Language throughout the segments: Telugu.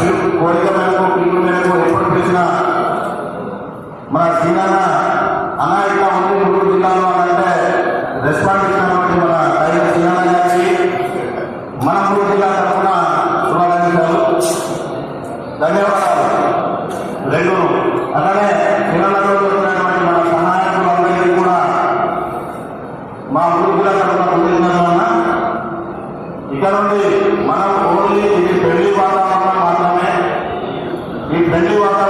సీట్ కోరిక మేరకు పిల్లల మేరకు ఏర్పాటు చేసిన మన సీనాన అనాయక ఉంది గుంటూరు జిల్లాలో అంటే రెస్పాండ్ ఇచ్చినటువంటి మన దైవ సీనాన గారికి మన మూడు జిల్లా తరఫున శుభాకాంక్షలు ధన్యవాదాలు. రెండు అలానే సీనాలలో వచ్చినటువంటి మన సహాయకులందరికీ కూడా మా మూడు జిల్లా తరఫున ఇక్కడ నుండి మనం ఓన్లీ ఇది పెళ్ళి వాతావరణం ದಂಡಿ ವಾತಾವರಣ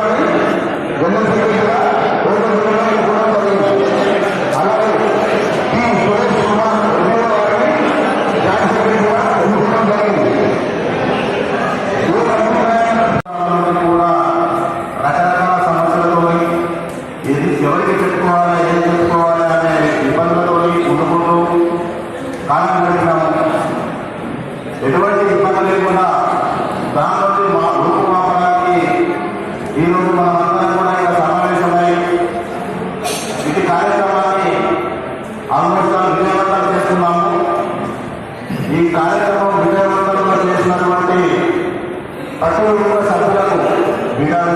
ఎటువంటి ఇబ్బంది లేకుండా దాని నుండి మా రూపుమాపడానికి ఈరోజు మనమందరం కూడా ఇక్కడ సమావేశమై ఇది కార్యక్రమాన్ని ఆల్మోస్ట్ విజయవంతం చేస్తున్నాము. ఈ కార్యక్రమం విజయవంతంగా చేసినటువంటి పట్టణ సభ్యులకు విధాన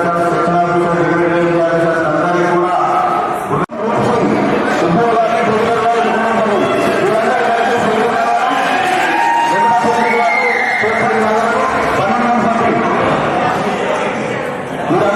Without